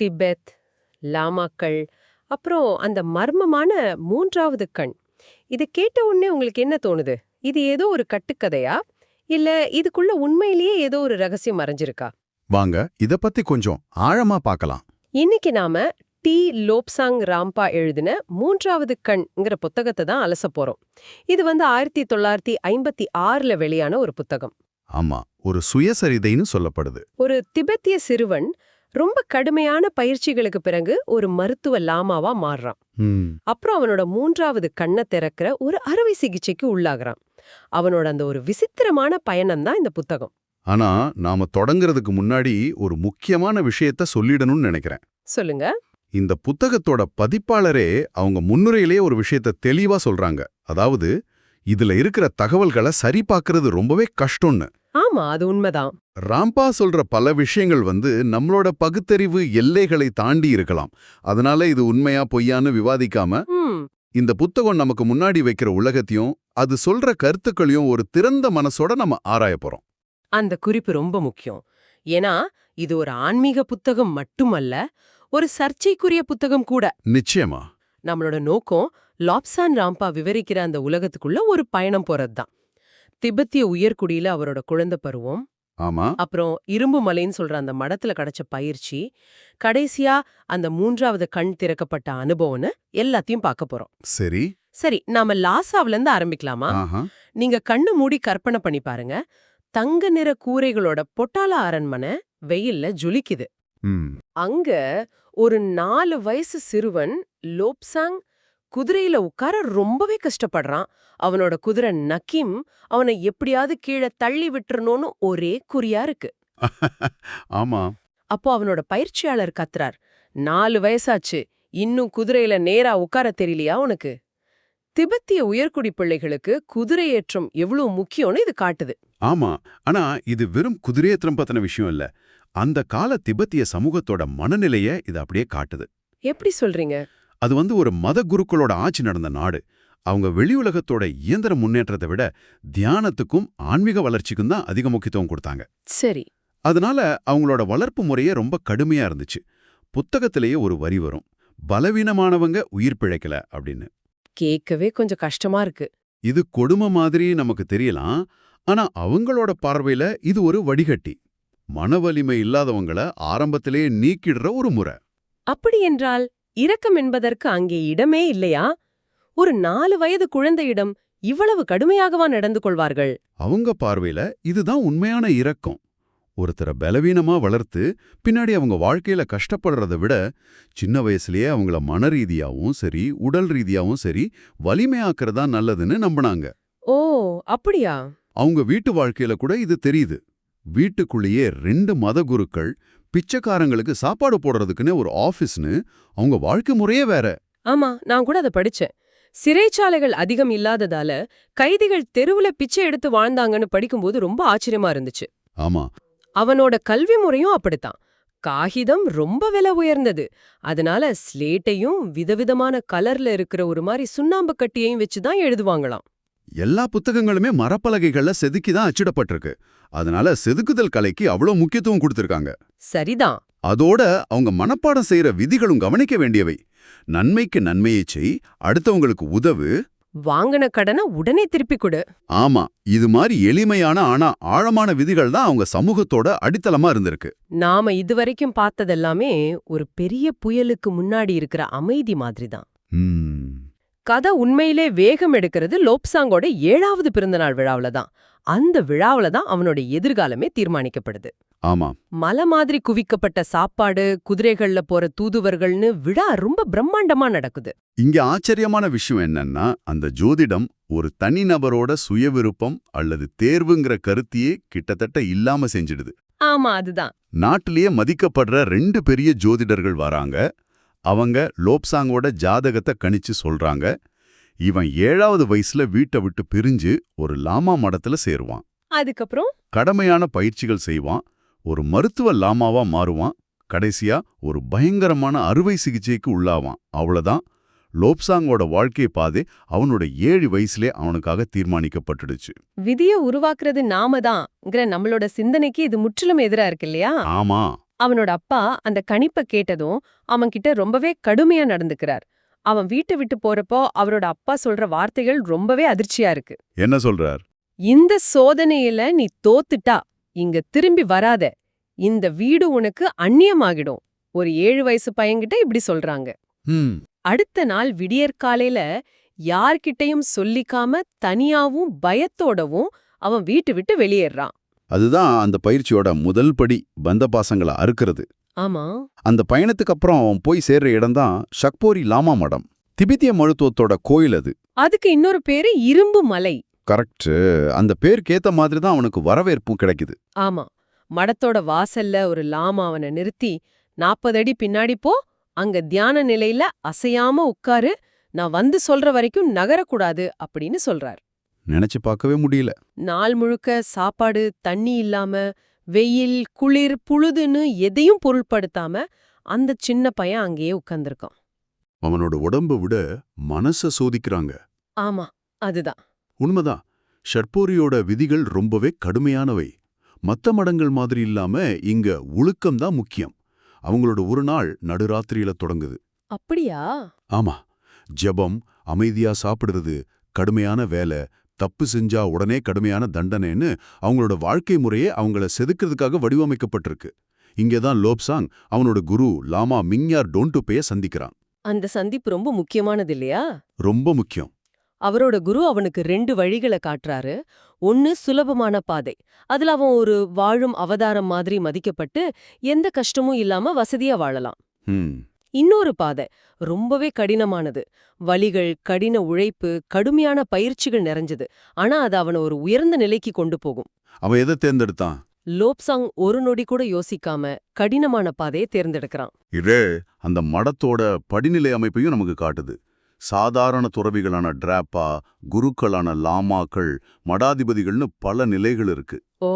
Tibet லாமாக்கள் அப்புறம் அந்த மர்மமான மூன்றாவது கண். இது கேட்ட உடனே உங்களுக்கு என்ன தோணுது? இது ஏதோ ஒரு கட்டுக்கதையா? இல்ல இதுக்குள்ள உண்மையிலேயே ஏதோ ஒரு ரகசியம் மறைஞ்சிருக்கா? வாங்க இத பத்தி கொஞ்சம் ஆழமா பார்க்கலாம். இன்னைக்கு நாம டி. லோப்சாங் ராம்பா எழுதின மூன்றாவது கண்ங்கிற புத்தகத்தை தான் அலச போறோம். இது வந்து ஆயிரத்தி தொள்ளாயிரத்தி ஐம்பத்தி ஆறுல வெளியான ஒரு புத்தகம். ஆமா ஒரு சுயசரிதைன்னு சொல்லப்படுது. ஒரு திபெத்திய சிறுவன் ரொம்ப கடுமையான பயிற்சிகளுக்கு பிறகு ஒரு மருத்துவ லாமாவா மாறுறான். அப்புறம் அவனோட மூன்றாவது கண்ணை திறக்கிற ஒரு அறுவை சிகிச்சைக்கு உள்ளாகுறான். அவனோட அந்த ஒரு விசித்திரமான பயணம் தான் இந்த புத்தகம். ஆனா நாம தொடங்குறதுக்கு முன்னாடி ஒரு முக்கியமான விஷயத்த சொல்லிடணும்னு நினைக்கிறேன். சொல்லுங்க. இந்த புத்தகத்தோட பதிப்பாளரே அவங்க முன்னுரையிலேயே ஒரு விஷயத்த தெளிவா சொல்றாங்க. அதாவது இதுல இருக்கிற தகவல்களை சரி பார்க்கறது ரொம்பவே கஷ்டம்னு. ஆமா அது உண்மைதான். ராம்பா சொல்ற பல விஷயங்கள் வந்து நம்மளோட பகுத்தறிவு எல்லைகளை தாண்டி இருக்கலாம். அதனால இது உண்மையா பொய்யான்னு விவாதிக்காம இந்த புத்தகம் நமக்கு முன்னாடி வைக்கிற உலகத்தையும் அது சொல்ற கருத்துக்களையும் ஒரு திறந்த மனசோட நம்ம ஆராய போறோம். அந்த குறிப்பு ரொம்ப முக்கியம். ஏன்னா இது ஒரு ஆன்மீக புத்தகம் மட்டுமல்ல ஒரு சர்ச்சைக்குரிய புத்தகம் கூட. நிச்சயமா. நம்மளோட நோக்கம் லாப்சான் ராம்பா விவரிக்கிற அந்த உலகத்துக்குள்ள ஒரு பயணம் போறதுதான். திபெத்திய உயர்குடியில அவரோட குழந்தை பருவம். ஆமா. அப்புறம் இரும்பு மலைன்னு சொல்ற அந்த மடத்துல கிடைச்ச பயிற்சி கடைசியா அந்த மூன்றாவது கண் திறக்கப்பட்ட அனுபவம்னு எல்லாத்தையும் பார்க்க போறோம். சரி. சரி நாம லாசாவ்ல இருந்து ஆரம்பிக்கலாமா நீங்க கண்ணு மூடி கற்பனை பண்ணி பாருங்க. தங்க நிற கூரைகளோட பொட்டால அரண்மனை வெயில்ல ஜொலிக்குது. அங்க ஒரு நாலு வயசு சிறுவன் லோப்சாங் குதிரையில உட்கார ரொம்பவே கஷ்டப்படுறான். அவனோட குதிரை நக்கீம் அவனை எப்படியாவது கீழே தள்ளி விட்டுறணும்னு ஒரே குறியா இருக்கு. ஆமா. அப்போ அவனோட பயிற்சியாளர் கத்துறார் நாலு வயசாச்சு இன்னும் குதிரையில நேரா உட்கார தெரியலையா உனக்கு? திபெத்திய உயர்குடி பிள்ளைகளுக்கு குதிரை ஏற்றம் எவ்வளவு முக்கியம்னு இது காட்டுது. ஆமா ஆனா இது வெறும் குதிரையேற்றம் பத்தின விஷயம் இல்ல. அந்த கால திபெத்திய சமூகத்தோட மனநிலைய இது அப்படியே காட்டுது. எப்படி சொல்றீங்க? அது வந்து ஒரு மத குருக்களோட ஆட்சி நடந்த நாடு. அவங்க வெளி உலகத்தோட இயந்திர முன்னேற்றத்தை விட தியானத்துக்கும் ஆன்மீக வளர்ச்சிக்கும் தான் அதிக முக்கியத்துவம் கொடுத்தாங்க. சரி. அதனால அவங்களோட வளர்ப்பு முறையே ரொம்ப கடுமையா இருந்துச்சு. புத்தகத்திலேயே ஒரு வரி வரும். பலவீனமானவங்க உயிர் பிழைக்கல அப்படின்னு. கேட்கவே கொஞ்சம் கஷ்டமா இருக்கு. இது கொடுமை மாதிரி நமக்கு தெரியலாம். ஆனா அவங்களோட பார்வையில இது ஒரு வடிகட்டி. மன வலிமை இல்லாதவங்கள ஆரம்பத்திலேயே நீக்கிடுற ஒரு முறை. அப்படி என்றால் இரக்கம் என்பதற்கு அங்கே இடமே இல்லையா? ஒரு நாலு வயது குழந்தையிடம் இவ்வளவு கடுமையாகவா நடந்து கொள்வார்கள்? அவங்க பார்வையில இதுதான் உண்மையான இரக்கம். ஒருத்தரை பலவீனமா வளர்த்து பின்னாடி அவங்க வாழ்க்கையில கஷ்டப்படுறத விட சின்ன வயசுலயே அவங்கள மன ரீதியாவும் சரி உடல் ரீதியாவும் சரி வலிமையாக்குறதா நல்லதுன்னு நம்பினாங்க. ஓ அப்படியா? அவங்க வீட்டு வாழ்க்கையில கூட இது தெரியுது. வீட்டுக்குள்ளேயே ரெண்டு மத குருக்கள் பிச்சைக்காரங்களுக்கு சாப்பாடு போடுறதுக்குன்னு ஒரு ஆபீஸ்னு அவங்க வாழ்க்கை முறையே வேற. ஆமா நான் கூட அதை படிச்சேன். சிறைச்சாலைகள் அதிகம் இல்லாததால கைதிகள் தெருவுல பிச்சை எடுத்து வாழ்ந்தாங்கன்னு படிக்கும்போது ரொம்ப ஆச்சரியமா இருந்துச்சு. ஆமா. அவனோட கல்வி முறையும் அப்படித்தான். காகிதம் ரொம்ப விலை உயர்ந்தது. அதனால ஸ்லேட்டையும் விதவிதமான கலர்ல இருக்கிற ஒரு மாதிரி சுண்ணாம்பு கட்டியையும் வச்சுதான் எழுதுவாங்களாம். எல்லா புத்தகங்களுமே மரப்பலகைகள்ல செதுக்கி தான் அச்சிடப்பட்டிருக்கு. அதனால செதுக்குதல் கலைக்கு அவ்வளோ முக்கியத்துவம் கொடுத்திருக்காங்க. சரிதான். அதோட அவங்க மனப்பாடம் செய்யற விதிகளும் கவனிக்க வேண்டியவை. நன்மைக்கு நன்மையைச் செய் அடுத்தவங்களுக்கு உதவு. வாங்கின கடனை உடனே திருப்பி கொடு. ஆமா இது மாதிரி எளிமையான ஆனா ஆழமான விதிகள் தான் அவங்க சமூகத்தோட அடித்தளமா இருந்திருக்கு. நாம இதுவரைக்கும் பார்த்ததெல்லாமே ஒரு பெரிய புயலுக்கு முன்னாடி இருக்கிற அமைதி மாதிரிதான் ம், கதை உண்மையிலே வேகம் எடுக்கிறது லோப்சாங்கோட ஏழாவது பிறந்தநாள் விழாவுல தான். அந்த விழாவுல தான் அவனோட எதிர்காலமே தீர்மானிக்கப்படுது. ஆமா. மலை மாதிரி குவிக்கப்பட்ட சாப்பாடு குதிரைகள்ல போற தூதுவர்கள்னு விழா ரொம்ப பிரம்மாண்டமா நடக்குது. இங்க ஆச்சரியமான விஷயம் என்னன்னா அந்த ஜோதிடம் ஒரு தனிநபரோட சுயவிருப்பம் அல்லது தேர்வுங்கிற கருத்தையே கிட்டத்தட்ட இல்லாம செஞ்சிடுது. ஆமா அதுதான். நாட்டிலேயே மதிக்கப்படுற ரெண்டு பெரிய ஜோதிடர்கள் வராங்க. அவங்க லோப்சாங்கோட ஜாதகத்தை கணிச்சு சொல்றாங்க. இவன் ஏழாவது வயசுல வீட்டை விட்டு பிரிஞ்சு ஒரு லாமா மடத்துல சேருவான். அதுக்கப்புறம்? கடமையான பயிற்சிகள் செய்வான். ஒரு மருத்துவ லாமாவா மாறுவான் கடைசியா ஒரு பயங்கரமான அறுவை சிகிச்சைக்கு உள்ளாவான். அவ்வளவுதான். லோப்சாங்கோட வாழ்க்கை பாதை அவனோட ஏழு வயசுலே அவனுக்காக தீர்மானிக்கப்பட்டுடுச்சு. விதிய உருவாக்குறது நாம தான்ங்கிற நம்மளோட சிந்தனைக்கு இது முற்றிலும் எதிரா இருக்கு இல்லையா? ஆமா. அவனோட அப்பா அந்த கணிப்பை கேட்டதும் அவன்கிட்ட ரொம்பவே கடுமையா நடந்துக்கிறார். அவன் வீட்டை விட்டு போறப்போ அவரோட அப்பா சொல்ற வார்த்தைகள் ரொம்பவே அதிர்ச்சியா இருக்கு. என்ன சொல்றார்? இந்த சோதனையில நீ தோத்துட்டா இங்க திரும்பி வராத. இந்த வீடு உனக்கு அந்நியமாகிடும். ஒரு ஏழு வயசு பையன்கிட்ட இப்படி சொல்றாங்க. அடுத்த நாள் விடியற்காலையில யார்கிட்டயும் சொல்லிக்காம தனியாவும் பயத்தோடவும் அவன் வீட்டு விட்டு வெளியேறான். அதுதான் அந்த பயிற்சியோட முதல் படி பந்த பாசங்களை அறுக்கிறது. ஆமா. அந்த பயணத்துக்கு அப்புறம் அவன் போய் சேர்ற இடம்தான் ஷக்போரி லாமா மடம். திபெத்திய மருத்துவத்தோட கோயில் அது. அதுக்கு இன்னொரு பேரு இரும்பு மலை. கரெக்ட் அந்த பேருக்கேத்த மாதிரி தான் அவனுக்கு வரவேற்பும் கிடைக்குது. ஆமா. மடத்தோட வாசல்ல ஒரு லாமா அவனை நிறுத்தி நாற்பது அடி பின்னாடி போ அங்க தியான நிலையில அசையாம உட்காரு நான் வந்து சொல்ற வரைக்கும் நகரக்கூடாது அப்படின்னு சொல்றார். நினைச்சு பார்க்கவே முடியல. நாள் முழுக்க சாப்பாடு தண்ணி இல்லாம வெயில் குளிர் புழுதுன்னு எதையும் பொருட்படுத்தாம அந்த சின்ன பையன் அங்கேயே உட்கார்ந்திருக்கான். அவனோட உடம்ப விட மனச சோதிக்கிறாங்க. ஆமா அதுதான். உண்மைதான். ஷட்போரியோட விதிகள் ரொம்பவே கடுமையானவை. மத்த மடங்கள் மாதிரி இல்லாம இங்க ஒழுக்கம் தான் முக்கியம். அவங்களோட ஒரு நாள் நடுராத்திரியில தொடங்குது. அப்படியா? ஆமா. ஜெபம் அமைதியா சாப்பிடுறது கடுமையான வேலை தப்பு செஞ்சா உடனே கடுமையான தண்டனைன்னு அவங்களோட வாழ்க்கை முறையே அவங்கள செதுக்கிறதுக்காக வடிவமைக்கப்பட்டிருக்கு. இங்கேதான் லோப்சாங் அவனோட குரு லாமா மிங்யார் டோன்டுபேய சந்திக்கிறான். அந்த சந்திப்பு ரொம்ப முக்கியமானது இல்லையா? ரொம்ப முக்கியம். அவரோட குரு அவனுக்கு ரெண்டு வழிகளை காட்டுறாரு ஒன்னு சுலபமான பாதை. அதுல அவன் ஒரு வாழும் அவதாரம் மாதிரி மதிக்கப்பட்டு எந்த கஷ்டமும் இல்லாம வசதியா வாழலாம். இன்னொரு பாதை ரொம்பவே கடினமானது. வலிகள் கடின உழைப்பு கடுமையான பயிற்சிகள் நிறைஞ்சது. ஆனா அது அவனை ஒரு உயர்ந்த நிலைக்கு கொண்டு போகும். அவன் எதை தேர்ந்தெடுத்தான்? லோப்சாங் ஒரு நொடி கூட யோசிக்காம கடினமான பாதையை தேர்ந்தெடுக்கிறான். இதே அந்த மடத்தோட படிநிலை அமைப்பையும் நமக்கு காட்டுது. சாதாரண துறவிகளான டிராப்பா குருக்களான லாமாக்கள் மடாதிபதிகள்னு பல நிலைகள் இருக்கு. ஓ.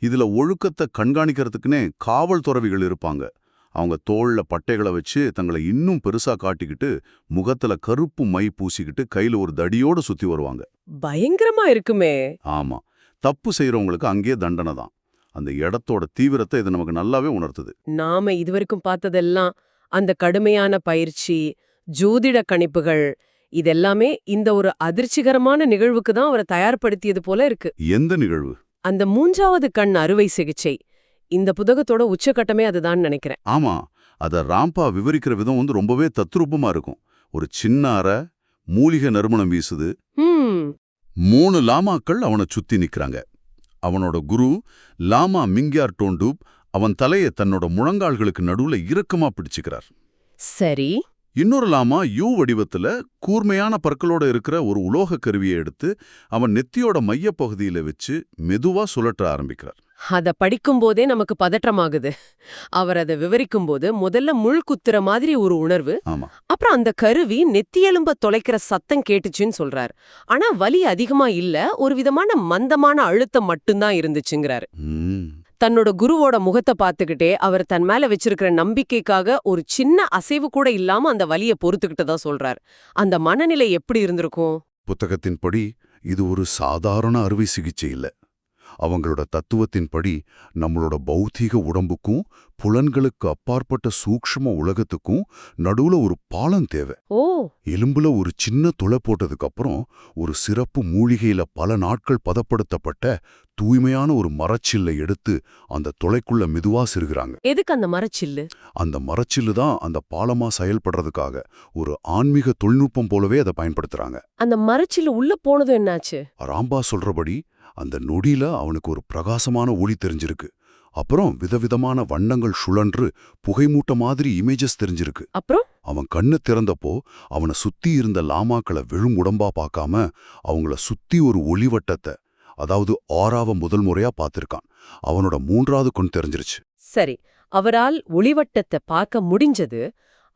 இதுல ஒழுக்கத்தை கண்காணிக்கிறதுக்குனே காவல் துறவிகள் இருப்பாங்க. அவங்க தோள்ல பட்டைகளை வச்சு தங்களை இன்னும் பெருசா காட்டிக்கிட்டு முகத்துல கருப்பு மை பூசிக்கிட்டு கையில ஒரு தடியோட சுத்தி வருவாங்க. பயங்கரமா இருக்குமே. ஆமா. தப்பு செய்யறவங்களுக்கு அங்கேயே தண்டனை தான். அந்த இடத்தோட தீவிரத்தை இது நமக்கு நல்லாவே உணர்த்துது. நாம இதுவரைக்கும் பார்த்ததெல்லாம் அந்த கடுமையான பயிற்சி ஜோதிட கணிப்புகள் இதெல்லாமே இந்த ஒரு அதிர்ச்சிகரமான நிகழ்வுக்கு தான் அவரை தயார்படுத்தியது போல இருக்கு. எந்த நிகழ்வு? அந்த மூன்றாவது கண் அறுவை சிகிச்சை. இந்த புத்தகத்தோட உச்சகட்டமே அதுதான் நினைக்கிறேன். ஆமா அத ராம்பா விவரிக்கிற விதம் வந்து ரொம்பவே தத்ரூபமா இருக்கும். ஒரு சின்ன அறை மூலிகை நறுமணம் வீசுது. மூணு லாமாக்கள் அவனை சுத்தி நிக்கறாங்க. அவனோட குரு லாமா மிங்யார் டோண்டூப் அவன் தலையை தன்னோட முழங்கால்களுக்கு நடுவுல இறுக்கமா பிடிச்சுக்கிறார். சரி. இன்னொரு லாமா யூ வடிவத்துல கூர்மையான பற்களோட இருக்கிற ஒரு உலோக கருவியை எடுத்து அவன் நெத்தியோட மையப் பகுதியில வச்சு மெதுவா சுழற்ற ஆரம்பிக்கிறார். அத படிக்கும்போதே நமக்கு பதற்றமாகுது. அவர் அதை விவரிக்கும்போது முதல்ல முள் குத்துற மாதிரி ஒரு உணர்வு அப்புறம் அந்த கருவி நெத்தியெலும்ப தொலைக்கிற சத்தம் கேட்டுச்சுன்னு சொல்றார். ஆனா வலி அதிகமா இல்ல ஒரு விதமான மந்தமான அழுத்தம் மட்டும்தான் இருந்துச்சுங்கிறாரு. தன்னோட குருவோட முகத்தை பார்த்துக்கிட்டே அவர் தன் மேல வச்சிருக்கிற நம்பிக்கைக்காக ஒரு சின்ன அசைவு கூட இல்லாம அந்த வலியை பொறுத்துக்கிட்டதா சொல்றார். அந்த மனநிலை எப்படி இருந்திருக்கும்? புத்தகத்தின்படி இது ஒரு சாதாரண அறுவை சிகிச்சை இல்லை. அவங்களோட தத்துவத்தின்படி நம்மளோட பௌதீக உடம்புக்கும் புலன்களுக்கு அப்பாற்பட்ட சூக்ஷ்ம உலகத்துக்கும் நடுவுல ஒரு பாலம் தேவை. ஓ! எலும்புல ஒரு சின்ன துளை போட்டதுக்கு அப்புறம் ஒரு சிறப்பு மூலிகையில பல நாட்கள் பதப்படுத்தப்பட்ட தூய்மையான ஒரு மரச்சில்லை எடுத்து அந்த துளைக்குள்ள மெதுவா சிறுகிறாங்க. எதுக்கு அந்த மரச்சில்லு? அந்த மரச்சில்லு தான் அந்த பாலமா செயல்படுறதுக்காக ஒரு ஆன்மீக தொழில்நுட்பம் போலவே அதை பயன்படுத்துறாங்க. அந்த மரச்சில்லு உள்ள போனதும் என்னாச்சு? ராம்பா சொல்றபடி அந்த நொடியில அவனுக்கு ஒரு பிரகாசமான ஒளி தெரிஞ்சிருக்கு. அப்புறம் விதவிதமான வண்ணங்கள் சுழன்று புகைமூட்ட மாதிரி இமேஜஸ் தெரிஞ்சிருக்கு. அப்புறம்? அவன் கண்ணு திறந்தப்போ அவனை சுத்தி இருந்த லாமாக்களை விழும் உடம்பா பார்க்காம அவங்கள சுத்தி ஒரு ஒளிவட்டத்தை அதாவது ஆறாவ முதல் முறையா பார்த்திருக்கான். அவனோட மூன்றாவது கண் தெரிஞ்சிருச்சு. சரி அவரால் ஒளிவட்டத்தை பார்க்க முடிஞ்சது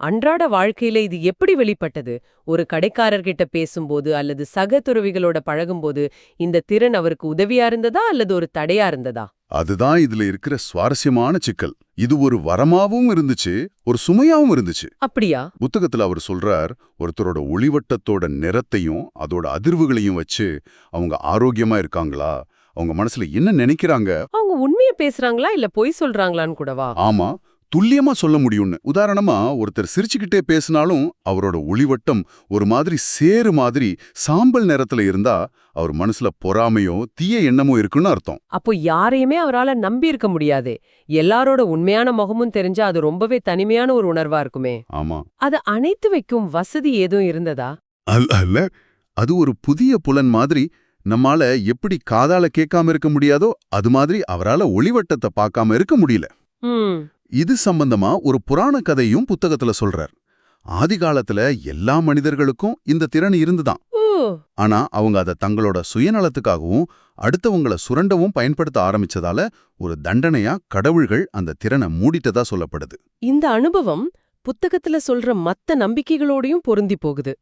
அன்றாட வாழ்க்கையில இது எப்படி வெளிப்பட்டது? ஒரு கடைக்காரர்கிட்ட பேசும்போது அல்லது சக துறவிகளோட பழகும்போது இந்த திறன் அவருக்கு உதவியா இருந்ததா அல்லது ஒரு தடையா இருந்ததா? அதுதான் இதுல இருக்கிற சுவாரஸ்யமான சிக்கல். இது ஒரு வரமாவும் இருந்துச்சு ஒரு சுமையாவும் இருந்துச்சு. அப்படியா? புத்தகத்துல அவர் சொல்றார் ஒருத்தரோட ஒளிவட்டத்தோட நிறத்தையும் அதோட அதிர்வுகளையும் வச்சு அவங்க ஆரோக்கியமா இருக்காங்களா? அவங்க மனசுல என்ன நினைக்கிறாங்க? அவங்க உண்மையை பேசுறாங்களா? இல்ல பொய் சொல்றாங்களான்னு கூடவா? ஆமா துல்லியமா சொல்ல முடியும்னு. உதாரணமா ஒருத்தர் சிரிச்சுக்கிட்டே பேசினாலும் அவரோட ஒளிவட்டம் ஒரு மாதிரி சேறு மாதிரி சாம்பல் நிறத்துல இருந்தா அவர் மனசுல பொறாமையோ தீய எண்ணமோ இருக்குன்னு அர்த்தம். அப்போ யாரையுமே அவரால நம்பி இருக்க முடியாதே. எல்லாரோட உண்மையான முகமும் தெரிஞ்சா அது ரொம்பவே தனிமையான ஒரு உணர்வா இருக்குமே. ஆமா. அது அணைத்து வைக்கும் வசதி ஏதும் இருந்ததா? அல்ல அல்ல. அது ஒரு புதிய புலன் மாதிரி நம்மால எப்படி காதால கேட்காம இருக்க முடியாதோ அது மாதிரி அவரால ஒளிவட்டத்தை பார்க்காம இருக்க முடியல. இது சம்பந்தமா ஒரு புராண கதையும் புத்தகத்துல சொல்றார். ஆதி காலத்துல எல்லா மனிதர்களுக்கும் இந்த திறன் இருந்துதான். ஆனா அவங்க அதை தங்களோட சுயநலத்துக்காகவும் அடுத்தவங்கள சுரண்டவும் பயன்படுத்த ஆரம்பிச்சதால ஒரு தண்டனையா கடவுள்கள் அந்த திறனை மூடிட்டதா சொல்லப்படுது. இந்த அனுபவம் புத்தகத்துல சொல்ற மத்த நம்பிக்கைகளோடையும் பொருந்தி போகுது.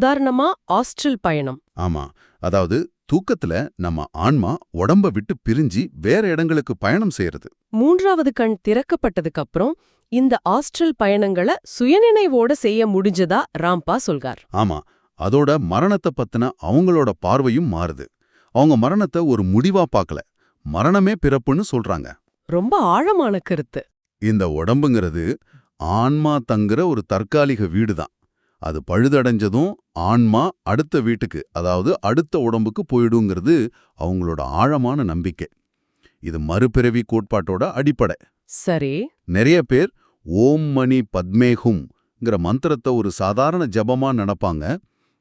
உதாரணமா ஆஸ்ட்ரல் பயணம். ஆமா. அதாவது தூக்கத்துல நம்ம ஆன்மா உடம்ப விட்டு பிரிஞ்சு வேற இடங்களுக்கு பயணம் செய்யறது மூன்றாவது கண் திறக்கப்பட்டதுக்கு அப்புறம் இந்த ஆஸ்ட்ரல் பயணங்களை சுயநினைவோட செய்ய முடிஞ்சதா ராம்பா சொல்கார் ஆமா அதோட மரணத்தை பத்தின அவங்களோட பார்வையும் மாறுது. அவங்க மரணத்தை ஒரு முடிவா பார்க்கல மரணமே பிறப்புன்னு சொல்றாங்க. ரொம்ப ஆழமான கருத்து. இந்த உடம்புங்கிறது ஆன்மா தங்குற ஒரு தற்காலிக வீடுதான். அது பழுதடைஞ்சதும் ஆன்மா அடுத்த வீட்டுக்கு அதாவது அடுத்த உடம்புக்கு போயிடுங்கிறது அவங்களோட ஆழமான நம்பிக்கை. இது மறுபிறவி கோட்பாட்டோட அடிப்படை. சரி. நிறைய பேர் ஓம் மணி பத்மேஹும்ங்கிற மந்திரத்தை ஒரு சாதாரண ஜபமா நினைப்பாங்க.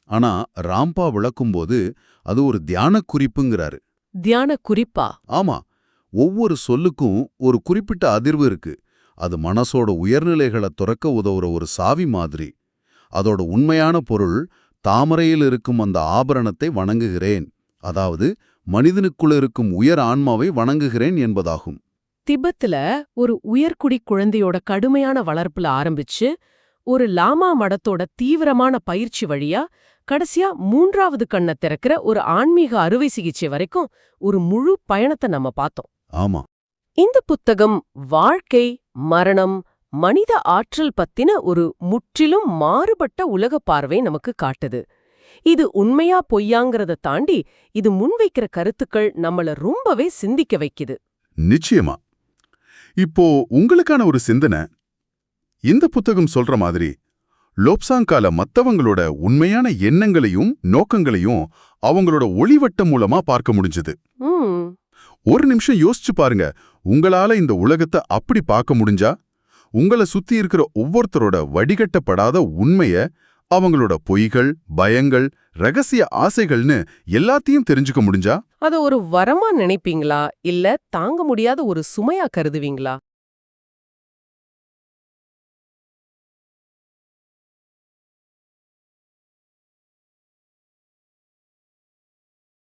ஆனா ராம்பா விளக்கும்போது அது ஒரு தியான குறிப்புங்கிறாரு. தியான குறிப்பா? ஆமா. ஒவ்வொரு சொல்லுக்கும் ஒரு குறிப்பிட்ட அதிர்வு இருக்கு. அது மனசோட உயர்நிலைகளை துறக்க உதவுற ஒரு சாவி மாதிரி. அதோட உண்மையான பொருள் தாமரையில் இருக்கும் அந்த ஆபரணத்தை வணங்குகிறேன். அதாவது மனிதனுக்குள்ள இருக்கும் உயர் ஆன்மாவை வணங்குகிறேன் என்பதாகும். திபெத்துல ஒரு உயர்குடி குழந்தையோட கடுமையான வளர்ப்புல ஆரம்பிச்சு ஒரு லாமா மடத்தோட தீவிரமான பயிற்சி வழியா கடைசியா மூன்றாவது கண்ணை திறக்கிற ஒரு ஆன்மீக அறுவை சிகிச்சை வரைக்கும் ஒரு முழு பயணத்தை நம்ம பார்த்தோம். ஆமா. இந்த புத்தகம் வாழ்க்கை மரணம் மனித ஆற்றல் பத்தின ஒரு முற்றிலும் மாறுபட்ட உலக பார்வை நமக்கு காட்டுது. இது உண்மையா பொய்யாங்கிறத தாண்டி இது முன்வைக்கிற கருத்துக்கள் நம்மள ரொம்பவே சிந்திக்க வைக்குது. நிச்சயமா. இப்போ உங்களுக்கான ஒரு சிந்தனை இந்த புத்தகம் சொல்ற மாதிரி லோப்சாங்கால மத்தவங்களோட உண்மையான எண்ணங்களையும் நோக்கங்களையும் அவங்களோட ஒளிவட்டம் மூலமா பார்க்க முடிஞ்சது. ஒரு நிமிஷம் யோசிச்சு பாருங்க உங்களால இந்த உலகத்தை அப்படி பார்க்க முடிஞ்சா? உங்கள சுத்தி இருக்கிற ஒவ்வொருத்தரோட வடிகட்டப்படாத உண்மைய அவங்களோட பொய்கள் பயங்கள் ரகசிய ஆசைகள்னு எல்லாத்தையும் தெரிஞ்சுக்க முடிஞ்சா? அத ஒரு வரமா நினைப்பீங்களா? இல்ல தாங்க முடியாத ஒரு சுமையா கருதுவீங்களா?